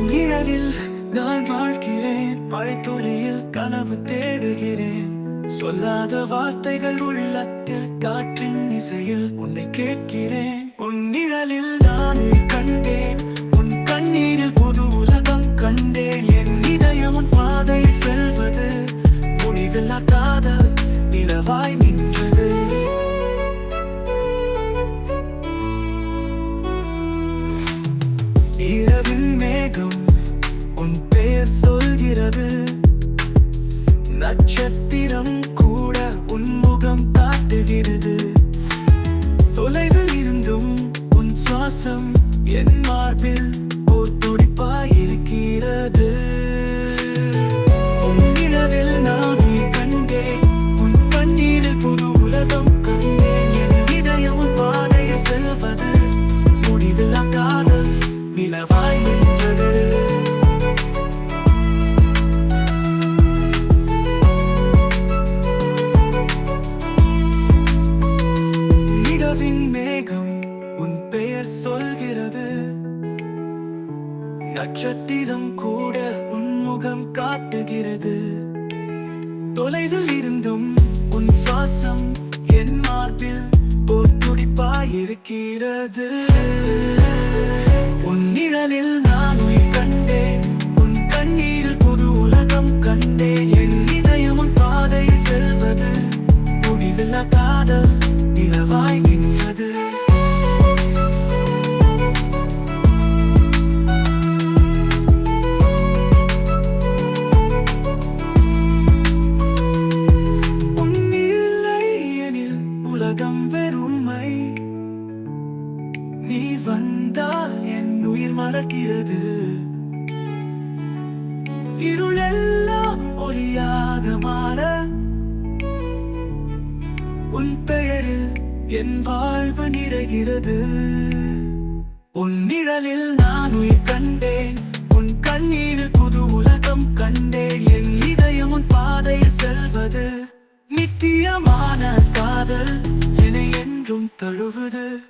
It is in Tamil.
உன் நிழலில் நான் வாழ்கிறேன் மழைத்துளியில் கனவு தேடுகிறேன். சொல்லாத வார்த்தைகள் உள்ளத்தில் காற்றின் இசையில் உன்னை கேட்கிறேன். இரவின் மேகம் உன் பெயர் சொல்கிறது. நட்சத்திரம் கூட உன்முகம் காட்டுகிறது. தொலைவில் இருந்தும் உன் சுவாசம் என் மார்பில் இரவின் மேகம் உன் பெயர் சொல்கிறது. நட்சத்திரம் கூட உன் முகம் காட்டுகிறது. தொலைவில் இருந்தும் உன் சுவாசம் என் மார்பில் ஒரு துடிப்பாயிருக்கிறது உன் நிழலில் நான் உயிர் கண்டேன். உன் கண்ணீரில் புது உலகம் கண்டேன். என் இதயமும் பாதை செல்வது. முடிவில்லா காதல் நிலவாய் நின்றது. உலகம் வெறுமை. நீ வந்தால் என் உயிர் மலர்கிறது. இருளெல்லாம் ஒளியாக மாற உன் பெயரில் என் வாழ்வு நிறைகிறது. உன் நிழலில் நான் உயிர் கண்டேன். உன் கண்ணீரில் புது உலகம் கண்டேன். என் இதயம் உன் பாதையில் செல்வது. நித்தியமான காதல் என என்றும் தழுவது.